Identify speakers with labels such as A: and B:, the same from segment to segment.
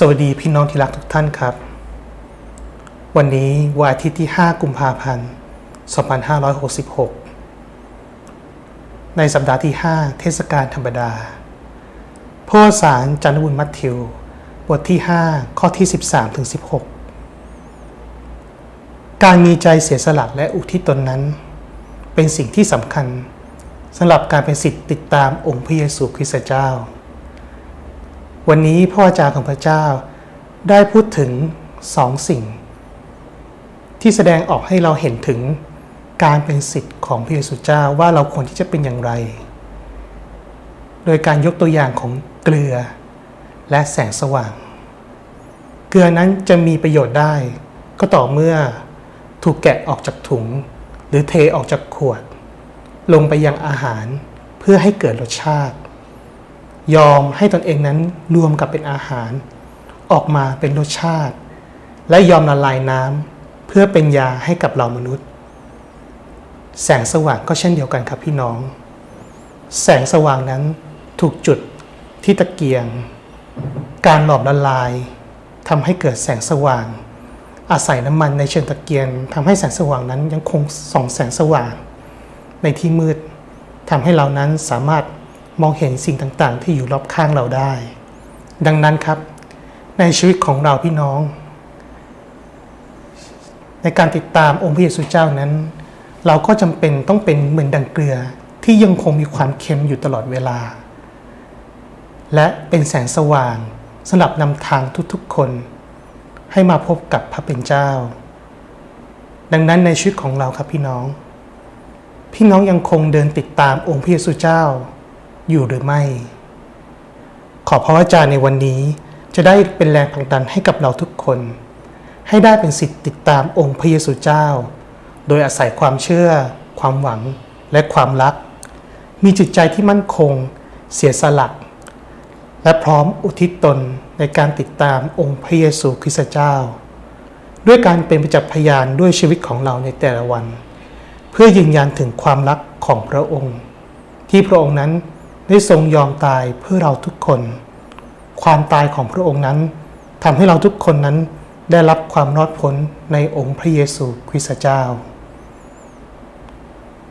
A: สวัสดีพี่น้องที่รักทุกท่านครับ วันนี้วันอาทิตย์ที่ 5 กุมภาพันธ์ 2566 ในสัปดาห์ที่ 5 เทศกาลธรรมดาพระสารจันทบุญมัทธิว บทที่ 5 ข้อที่ 13ถึง16 การมีใจเสียสละและอุทิศตนนั้น เป็นสิ่งที่สำคัญสำหรับการเป็นสิทธิ์ติดตามองค์พระเยซูคริสต์เจ้า วันนี้พ่ออาจารย์ของพระเจ้าได้พูดถึงสองสิ่ง ที่แสดงออกให้เราเห็นถึงการเป็นสิทธิ์ของพระเยซูเจ้าว่าเราควรที่จะเป็นอย่างไร โดยการยกตัวอย่างของเกลือและแสงสว่าง เกลือนั้นจะมีประโยชน์ได้ ก็ต่อเมื่อถูกแกะออกจากถุง หรือเทออกจากขวด ลงไปยังอาหารเพื่อให้เกิดรสชาติ ยอมให้ตนเองนั้นรวมกับเป็นอาหาร ออกมาเป็นรสชาติ และยอมละลายน้ำเพื่อเป็นยาให้กับเรามนุษย์ แสงสว่างก็เช่นเดียวกันครับพี่น้อง แสงสว่างนั้นถูกจุดที่ตะเกียง การหลอมละลายทำให้เกิดแสงสว่าง อาศัยน้ำมันในเชิงตะเกียงทำให้แสงสว่างนั้นยังคงส่องแสงสว่าง ในที่มืดทำให้เรานั้นสามารถ มองเห็นสิ่งต่างๆ ที่อยู่รอบข้างเราได้ ดังนั้นครับ ในชีวิตของเราพี่น้อง ในการติดตามองค์พระเยซูเจ้านั้น เราก็จำเป็นต้องเป็นเหมือนดังเกลือที่ยังคงมีความเค็มอยู่ตลอดเวลา และเป็นแสงสว่างสำหรับนำทางทุกๆคน ให้มาพบกับพระเป็นเจ้า ดังนั้นในชีวิตของเราครับพี่น้อง พี่น้องยังคงเดินติดตามองค์พระเยซูเจ้า อยู่หรือไม่ ขอพระวจาในวันนี้จะได้เป็นแรงผลักดันให้กับเราทุกคน ให้ได้เป็นสิทธิ์ติดตามองค์พระเยซูเจ้า โดยอาศัยความเชื่อ ความหวังและความรัก มีจิตใจที่มั่นคง เสียสละและพร้อมอุทิศตนในการติดตามองค์พระเยซูคริสต์เจ้า ด้วยการเป็นประจักษ์พยานด้วยชีวิตของเราในแต่ละวัน เพื่อยืนยันถึงความรักของพระองค์ ที่พระองค์นั้น ได้ทรงยอมตายเพื่อเราทุกคน ความตายของพระองค์นั้นทำให้เราทุกคนนั้นได้รับความรอดพ้นในองค์พระเยซูคริสต์เจ้า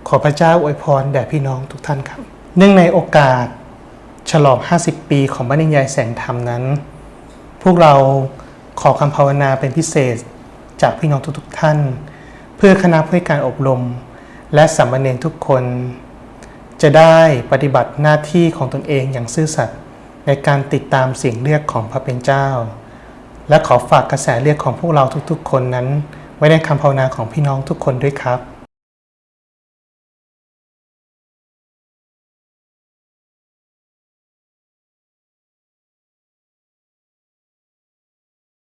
A: ขอพระเจ้าอวยพรแด่พี่น้องทุกท่านครับ เนื่องในโอกาสฉลอง 50 ปีของบัณฑิยายแสงธรรมนั้น พวกเราขอคำภาวนาเป็นพิเศษจากพี่น้องทุกๆท่าน เพื่อคณะผู้ให้การอบรม และสามมเณรทุกคน จะได้ปฏิบัติหน้าที่ของตนเองอย่างซื่อสัตย์ในการติดตามเสียงเรียกของพระเป็นเจ้า และขอฝากกระแสเรียกของพวกเราทุกๆ คนนั้น ไว้ในคำภาวนาของพี่น้องทุกคนด้วยครับ